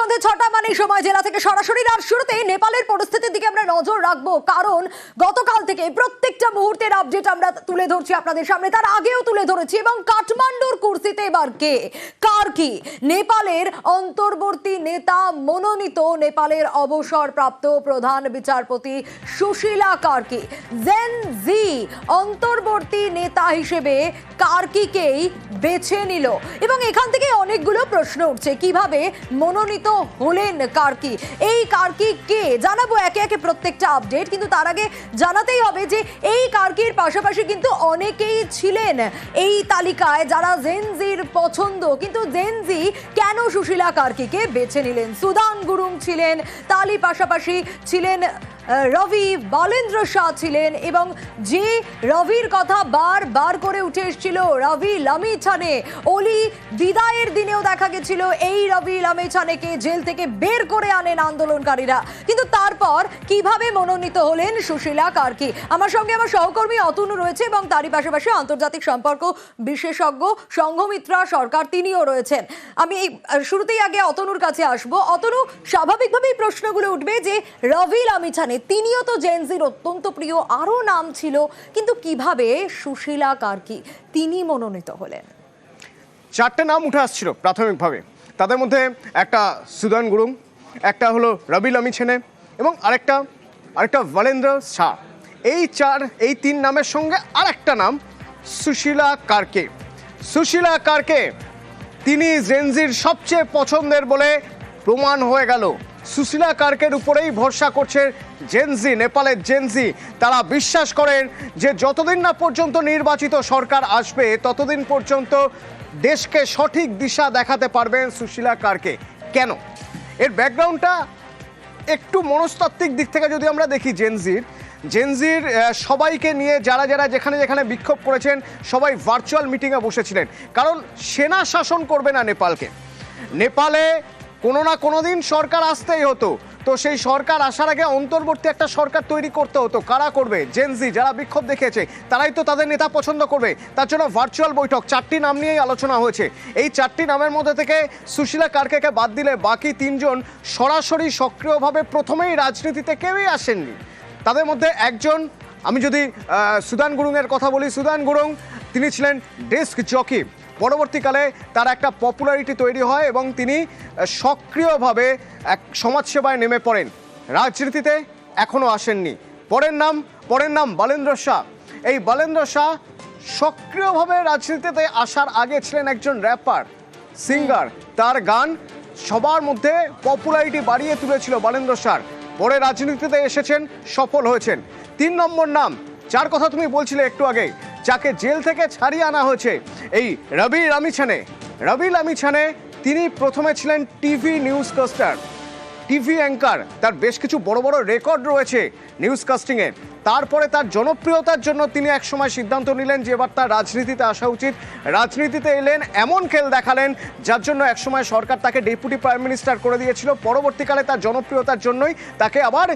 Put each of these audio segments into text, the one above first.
সন্ধে ছটা মানে সময়। জেলা থেকে সরাসরি আর শুরুতে নেপালের পরিস্থিতির দিকে আমরা নজর রাখব। কারণ গতকাল থেকে প্রত্যেকটা মুহূর্তের আপডেট আমরা তুলে ধরছি আপনাদের সামনে। তার আগেও তুলে ধরেছি এবং কাঠমান্ডুর কুর্সিতে এবার কে? কার কি? নেপালের অন্তর্বর্তী নেতা মনোনীত নেপালের অবসরপ্রাপ্ত প্রধান বিচারপতি সুশীলা কার্কি জেন জি অন্তর্বর্তী নেতা হিসেবে কার্কিকেই বেছে নিল? এবং এখান থেকে অনেকগুলো প্রশ্ন উঠছে। কীভাবে মনোনীত হলেন কার্কি। এই কার্কি কে জানাব একে একে প্রত্যেকটা আপডেট কিন্তু তার আগে জানাতেই হবে যে এই কার্কির পাশাপাশি কিন্তু অনেকেই ছিলেন এই তালিকায় যারা জেনজির পছন্দ। কিন্তু জেনজি কেন সুশীলা কার্কিকে বেছে নিলেন? সুদান গুরুং ছিলেন, তালি পাশাপাশি ছিলেন রবি বালেন্দ্র শাহ ছিলেন এবং যে রবির কথা বার বার করে উঠে এসেছিল, রবি লামিছানে। অলি বিদায়ের দিনেও দেখা গেছিল, এই রবি লামিছানেকে জেল থেকে বের করে আনেন আন্দোলনকারীরা। কিন্তু তারপর কীভাবে মনোনীত হলেন সুশীলা কার্কি? আমার সঙ্গে আমার সহকর্মী অতনু রয়েছে এবং তারই পাশাপাশি আন্তর্জাতিক সম্পর্ক বিশেষজ্ঞ সংঘমিত্রা সরকার তিনিও রয়েছেন। আমি এই শুরুতেই আগে অতনুর কাছে আসব। অতনু, স্বাভাবিকভাবেই প্রশ্নগুলো উঠবে যে রবি লামিছানে তিনিও তো জেনজির অত্যন্ত প্রিয়, আরও নাম ছিল, কিন্তু কীভাবে সুশীলা কার্কি, তিনি মনোনীত হলেন। চারটে নাম উঠে আসছিল প্রাথমিকভাবে। তাদের মধ্যে একটা সুদান গুরুং, একটা হলো রবি লামি ছেনে এবং আরেকটা আরেকটা ভলেন্দ্র শাহ। এই চার, এই তিন নামের সঙ্গে আরেকটা নাম সুশীলা কার্কে। সুশীলা কার্কে, তিনি জেনজির সবচেয়ে পছন্দের বলে প্রমাণ হয়ে গেল। সুশীলা কার্কের উপরেই ভরসা করছে জেনজি নেপালের জেনজি তারা বিশ্বাস করেন যে যতদিন না পর্যন্ত নির্বাচিত সরকার আসবে, ততদিন পর্যন্ত দেশকে সঠিক দিশা দেখাতে পারবেন সুশীলা কার্কে। কেন? এর ব্যাকগ্রাউন্ডটা একটু মনস্তাত্ত্বিক দিক থেকে যদি আমরা দেখি জেনজির জেনজির সবাইকে নিয়ে যারা যারা যেখানে যেখানে বিক্ষোভ করেছেন, সবাই ভার্চুয়াল মিটিংয়ে বসেছিলেন। কারণ সেনা শাসন করবে না নেপালকে। নেপালে কোনো না কোনো দিন সরকার আসতেই হতো। তো সেই সরকার আসার আগে অন্তর্বর্তী একটা সরকার তৈরি করতে হতো। কারা করবে? জেনজি যারা বিক্ষোভ দেখিয়েছে, তারাই তো তাদের নেতা পছন্দ করবে। তার জন্য ভার্চুয়াল বৈঠক, চারটি নাম নিয়েই আলোচনা হয়েছে। এই চারটি নামের মধ্যে থেকে সুশীলা কার্কেকে বাদ দিলে বাকি তিনজন সরাসরি সক্রিয়ভাবে প্রথমেই রাজনীতিতে কেউই আসেননি। তাদের মধ্যে একজন, আমি যদি সুদান গুরুংয়ের কথা বলি, সুদান গুরুং, তিনি ছিলেন ডেস্ক জকি পরবর্তীকালে তার একটা পপুলারিটি তৈরি হয় এবং তিনি সক্রিয়ভাবে এক সমাজসেবায় নেমে পড়েন। রাজনীতিতে এখনও আসেননি। পরের নাম পরের নাম বালেন্দ্র শাহ। এই বালেন্দ্র শাহ সক্রিয়ভাবে রাজনীতিতে আসার আগে ছিলেন একজন র্যাপার সিঙ্গার তার গান সবার মধ্যে পপুলারিটি বাড়িয়ে তুলেছিল বালেন্দ্র শাহ পরে রাজনীতিতে এসেছেন, সফল হয়েছেন। তিন নম্বর নাম, যার কথা তুমি বলছিলে একটু আগে যাকে জেল থেকে ছাড়িয়ে আনা হয়েছে। এই রবি রামিছানে। রবি রামিছানে তিনি প্রথমে ছিলেন TV news custard. TV anchor, তার বেশ কিছু বড় বড় রেকর্ড রয়েছে নিউজ কাস্টিংয়ের। তারপরে তার জনপ্রিয়তার জন্য তিনি একসময় সিদ্ধান্ত নিলেন যে এবার তার রাজনীতিতে আসা উচিত। রাজনীতিতে এলেন, এমন খেল দেখালেন, যার জন্য একসময় সরকার তাকে ডেপুটি প্রাইম মিনিস্টার করে দিয়েছিল। পরবর্তীকালে তার জনপ্রিয়তার জন্যই তাকে আবার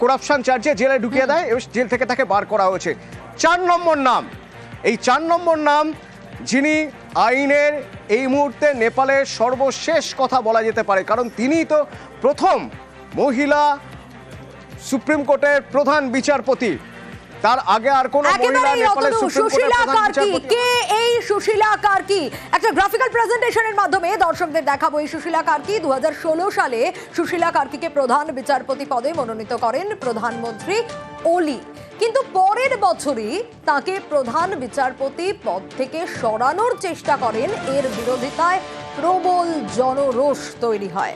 করাপশন চার্জে জেলে ঢুকিয়ে দেয় এবং জেল থেকে তাকে বার করা হয়েছে। চার নম্বর নাম। এই চার নম্বর নাম, যিনি আইনের এই মুহূর্তে নেপালের সর্বশেষ কথা বলা যেতে পারে, কারণ তিনিই তো প্রথম মহিলা সুপ্রিম কোর্টের প্রধান বিচারপতি। তার আগে আর কোন সুশীলা কার্কি। কে এই সুশীলা কার্কি? একটা গ্রাফিক্যাল প্রেজেন্টেশনের মাধ্যমে দর্শকদের দেখাবো এই সুশীলা কার্কি। দু হাজার ষোলো সালে সুশীলা কার্কিকে প্রধান বিচারপতি পদে মনোনীত করেন প্রধানমন্ত্রী ওলি। কিন্তু পরের বছরই তাকে প্রধান বিচারপতি পদ থেকে সরানোর চেষ্টা করেন এর বিরোধিতায় প্রবল জনরোষ তৈরি হয়।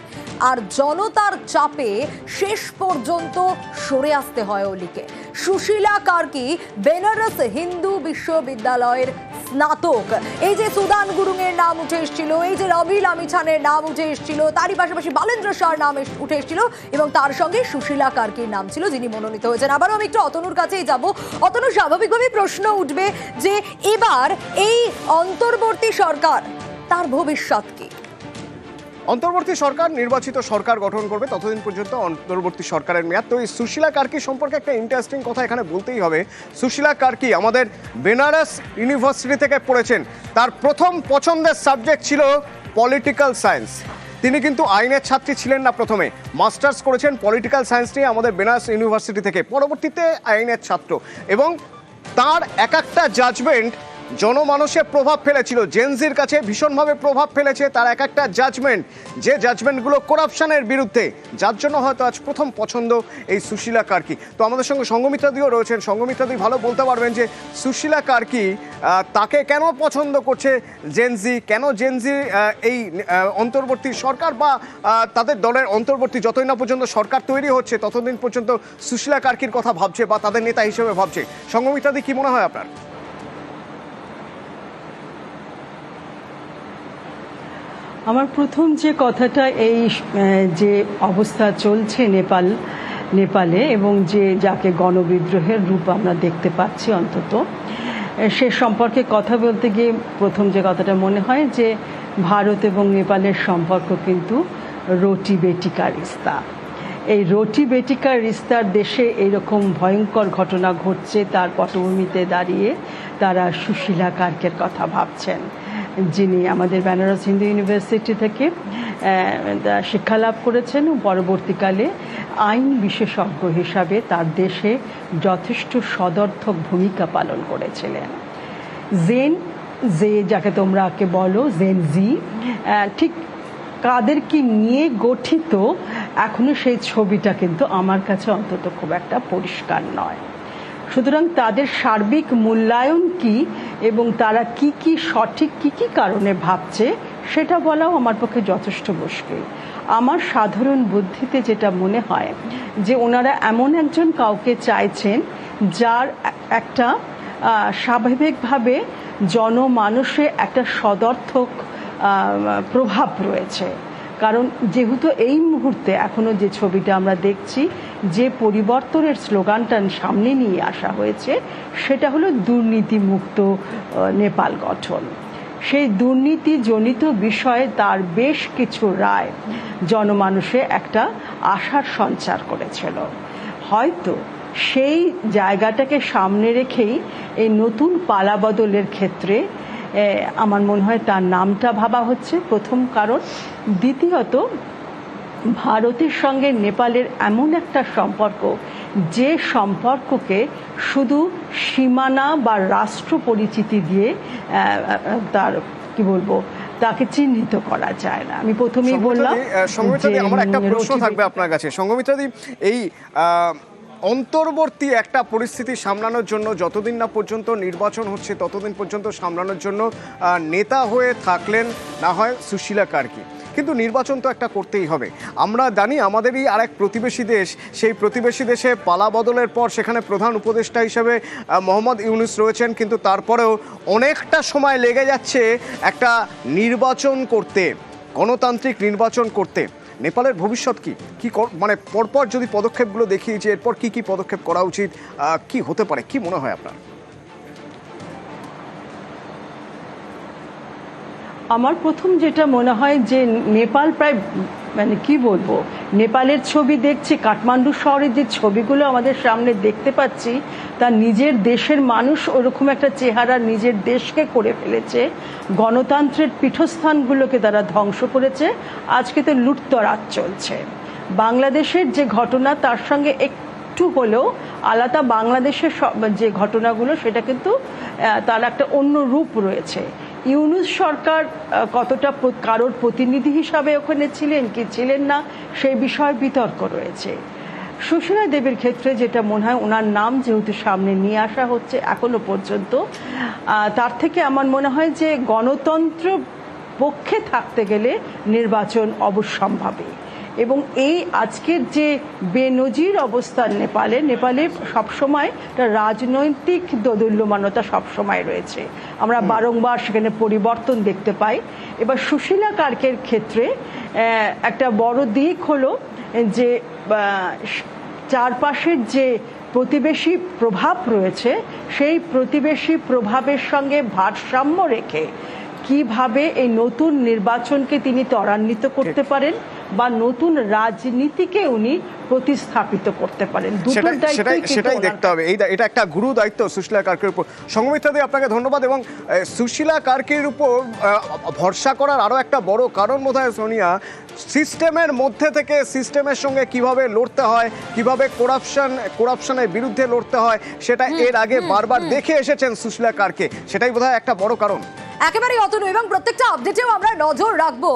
আর জনতার চাপে শেষ পর্যন্ত সরে আসতে হয় ওলিকে সুশীলা কার্কি, বেনারস হিন্দু বিশ্ববিদ্যালয়ের স্নাতক। এই যে সুদান গুরুং এর নাম উঠে এসেছিল, এই যে রবি লামিছানের নাম উঠে এসেছিল, তারই পাশাপাশি বালেন্দ্র শাহর নাম উঠে এসেছিল এবং তার সঙ্গে সুশীলা কার্কির নাম ছিল, যিনি মনোনীত হয়েছেন। আবারও আমি একটু অতনুর কাছেই যাব। অতনু, স্বাভাবিকভাবেই প্রশ্ন উঠবে যে এবার এই অন্তর্বর্তী সরকার তার ভবিষ্যৎ কি? অন্তর্বর্তী সরকার, নির্বাচিত সরকার গঠন করবে ততদিন পর্যন্ত অন্তর্বর্তী সরকারের মেয়াদ। তো এই সুশীলা কার্কি সম্পর্কে একটা ইন্টারেস্টিং কথা এখানে বলতেই হবে। সুশীলা কার্কি আমাদের বেনারস ইউনিভার্সিটি থেকে পড়েছেন। তার প্রথম পছন্দের সাবজেক্ট ছিল পলিটিক্যাল সায়েন্স। তিনি কিন্তু আইনের ছাত্রী ছিলেন না প্রথমে। মাস্টার্স করেছেন পলিটিক্যাল সায়েন্স নিয়ে আমাদের বেনারস ইউনিভার্সিটি থেকে। পরবর্তীতে আইনের ছাত্র। এবং তার এক একটা জাজমেন্ট জনমানসে প্রভাব ফেলেছিল। জেনজির কাছে ভীষণভাবে প্রভাব ফেলেছে তার এক একটা জাজমেন্ট যে জাজমেন্টগুলো করাপশনের বিরুদ্ধে, যার জন্য হয়তো আজ প্রথম পছন্দ এই সুশীলা কার্কি। তো আমাদের সঙ্গে সঙ্গমিত্রাদিও রয়েছেন। সঙ্গমিত্রাদি ভালো বলতে পারবেন যে সুশীলা কার্কি তাকে কেন পছন্দ করছে জেনজি কেন জেনজি এই অন্তর্বর্তী সরকার বা তাদের দলের অন্তর্বর্তী যতই না পর্যন্ত সরকার তৈরি হচ্ছে, ততদিন পর্যন্ত সুশীলা কার্কির কথা ভাবছে বা তাদের নেতা হিসেবে ভাবছে। সঙ্গমিত্রাদি কি মনে হয় আপনার? আমার প্রথম যে কথাটা এই যে অবস্থা চলছে নেপাল, নেপালে এবং যে যাকে গণবিদ্রোহের রূপ আমরা দেখতে পাচ্ছি অন্তত সে সম্পর্কে কথা বলতে গিয়ে প্রথম যে কথাটা মনে হয় যে ভারত এবং নেপালের সম্পর্ক কিন্তু রোটি বেটিকা রিস্তা। এই রোটি বেটিকা রিস্তার দেশে এইরকম ভয়ঙ্কর ঘটনা ঘটছে, তার পটভূমিতে দাঁড়িয়ে তারা সুশীলা কার্কের কথা ভাবছেন। যিনি আমাদের বেনারস হিন্দু ইউনিভার্সিটি থেকে শিক্ষা লাভ করেছেন, পরবর্তীকালে আইন বিশেষজ্ঞ হিসাবে তার দেশে যথেষ্ট সদর্থক ভূমিকা পালন করেছিলেন। জেন যে যাকে তোমরা তোমরাকে বলো, জেন জি ঠিক কাদেরকে নিয়ে গঠিত এখনও সেই ছবিটা কিন্তু আমার কাছে অন্তত খুব একটা পরিষ্কার নয়। সুতরাং তাদের সার্বিক মূল্যায়ন কি এবং তারা কি কি সঠিক, কি কি কারণে ভাবছে, সেটা বলাও আমার পক্ষে যথেষ্ট মুশকিল। আমার সাধারণ বুদ্ধিতে যেটা মনে হয়, যে ওনারা এমন একজন কাউকে চাইছেন, যার একটা স্বাভাবিকভাবে জনমানসে একটা সদর্থক প্রভাব রয়েছে। কারণ যেহেতু এই মুহূর্তে এখনও যে ছবিটা আমরা দেখছি, যে পরিবর্তনের স্লোগানটা সামনে নিয়ে আসা হয়েছে, সেটা হলো দুর্নীতিমুক্ত নেপাল গঠন। সেই দুর্নীতিজনিত বিষয়ে তার বেশ কিছু রায় জনমানুষে একটা আশার সঞ্চার করেছিল। হয়তো সেই জায়গাটাকে সামনে রেখেই এই নতুন পালাবদলের ক্ষেত্রে আমার মনে হয় তার নামটা ভাবা হচ্ছে। প্রথম কারণ দ্বিতীয়ত ভারতের সঙ্গে নেপালের এমন একটা সম্পর্ক যে সম্পর্ককে শুধু সীমানা বা রাষ্ট্র পরিচিতি দিয়ে তার কি বলব তাকে চিহ্নিত করা যায় না। আমি প্রথমেই বললাম সঙ্গমিত্রাদি আমার একটা প্রশ্ন থাকবে আপনার কাছে। সঙ্গমিত্রাদি এই অন্তর্বর্তী একটা পরিস্থিতি সামলানোর জন্য, যতদিন না পর্যন্ত নির্বাচন হচ্ছে, ততদিন পর্যন্ত সামলানোর জন্য নেতা হয়ে থাকলেন না হয় সুশীলা কার্কি। কিন্তু নির্বাচন তো একটা করতেই হবে। আমরা জানি আমাদেরই আরেক প্রতিবেশী দেশ, সেই প্রতিবেশী দেশে পালা বদলের পর সেখানে প্রধান উপদেষ্টা হিসেবে মোহাম্মদ ইউনুস রয়েছেন, কিন্তু তারপরেও অনেকটা সময় লেগে যাচ্ছে একটা নির্বাচন করতে, গণতান্ত্রিক নির্বাচন করতে। নেপালের ভবিষ্যৎ কি? কি মানে পরপর যদি পদক্ষেপগুলো দেখি যে এরপর কি কি পদক্ষেপ করা উচিত কি হতে পারে? কি মনে হয় আপনার? আমার প্রথম যেটা মনে হয় যে নেপাল প্রায় মানে কি বলব? নেপালের ছবি দেখছি, কাঠমান্ডু শহরের যে ছবিগুলো আমাদের সামনে দেখতে পাচ্ছি, তা নিজের দেশের মানুষ ওরকম একটা চেহারা নিজের দেশকে করে ফেলেছে, গণতন্ত্রের পীঠস্থানগুলোকে তারা ধ্বংস করেছে, আজকে তো লুটতরাজ চলছে। বাংলাদেশের যে ঘটনা, তার সঙ্গে একটু হলেও আলাদা বাংলাদেশের যে ঘটনাগুলো, সেটা কিন্তু তার একটা অন্য রূপ রয়েছে। ইউনুস সরকার কতটা কারোর প্রতিনিধি হিসাবে ওখানে ছিলেন, কি ছিলেন না, সেই বিষয়ে বিতর্ক রয়েছে। সুশীলা দেবীর ক্ষেত্রে যেটা মনে হয় ওনার নাম যেহেতু সামনে নিয়ে আসা হচ্ছে এখনও পর্যন্ত তার থেকে আমার মনে হয় যে গণতন্ত্র পক্ষে থাকতে গেলে নির্বাচন অবশ্যম্ভাবী। এবং এই আজকের যে বেনজির অবস্থান নেপালে নেপালে সবসময় একটা রাজনৈতিক দোদুল্যমানতা সবসময় রয়েছে। আমরা বারংবার সেখানে পরিবর্তন দেখতে পাই। এবার সুশীলা কার্কের ক্ষেত্রে একটা বড় দিক হলো যে চারপাশের যে প্রতিবেশী প্রভাব রয়েছে সেই প্রতিবেশী প্রভাবের সঙ্গে ভারসাম্য রেখে কীভাবে এই নতুন নির্বাচনকে তিনি ত্বরান্বিত করতে পারেন বা নতুন রাজনীতিকে উনি প্রতিস্থাপিত করতে পারেন? সেটাই দেখতে হবে। এই এটা একটা গুরু দায়িত্ব সুশীলা কার্কের উপর। সঙ্গমিত্রা আপনাকে ধন্যবাদ এবং সুশীলা কার্কের উপর ভরসা করার আরও একটা বড় কারণ বোধ হয় সোনিয়া সিস্টেমের মধ্যে থেকে সিস্টেমের সঙ্গে কীভাবে লড়তে হয় কীভাবে করাপশন করাপশনের বিরুদ্ধে লড়তে হয় সেটা এর আগে বারবার দেখে এসেছেন সুশীলা কার্কে। সেটাই বোধহয় একটা বড় কারণ। একেবারেই অতনু এবং প্রত্যেকটা আপডেটেও আমরা নজর রাখব।